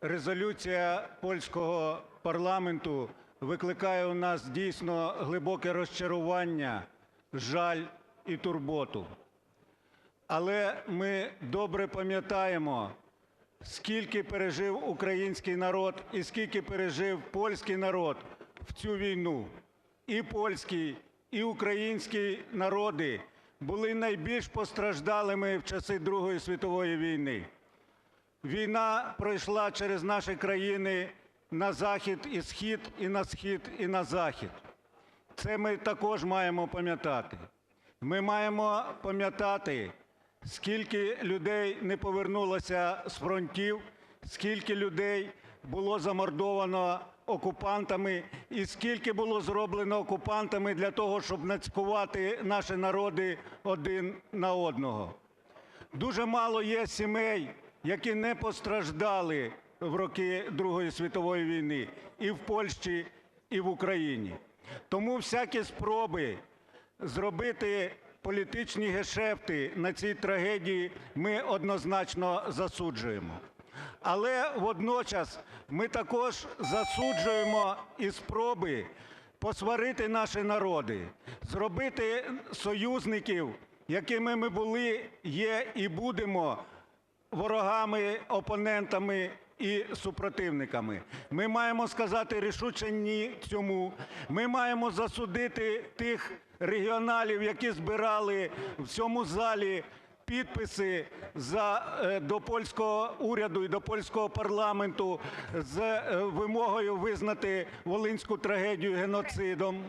резолюція польського парламенту викликає у нас дійсно глибоке розчарування, жаль і турботу. Але ми добре пам'ятаємо, скільки пережив український народ і скільки пережив польський народ в цю війну. І польський, і український народи були найбільш постраждалими в часи Другої світової війни. Війна пройшла через наші країни на захід і схід, і на схід, і на захід. Це ми також маємо пам'ятати. Ми маємо пам'ятати, скільки людей не повернулося з фронтів, скільки людей було замордовано окупантами і скільки було зроблено окупантами для того, щоб нацькувати наші народи один на одного. Дуже мало є сімей, які не постраждали в роки Другої світової війни і в Польщі, і в Україні. Тому всякі спроби зробити політичні гешефти на цій трагедії ми однозначно засуджуємо. Але водночас ми також засуджуємо і спроби посварити наші народи, зробити союзників, якими ми були, є і будемо ворогами, опонентами і супротивниками. Ми маємо сказати рішуче "ні" цьому. Ми маємо засудити тих регіоналів, які збирали в цьому залі підписи до польського уряду і до польського парламенту з вимогою визнати Волинську трагедію геноцидом.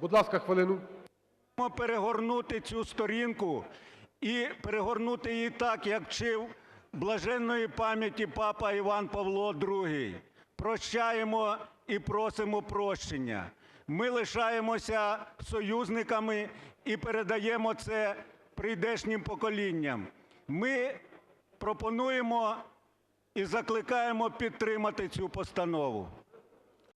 Будь ласка, хвилину. маємо перегорнути цю сторінку і перегорнути її так, як вчив блаженної пам'яті папа Іван Павло II. Прощаємо і просимо прощення. Ми лишаємося союзниками і передаємо це прийдешнім поколінням. Ми пропонуємо і закликаємо підтримати цю постанову.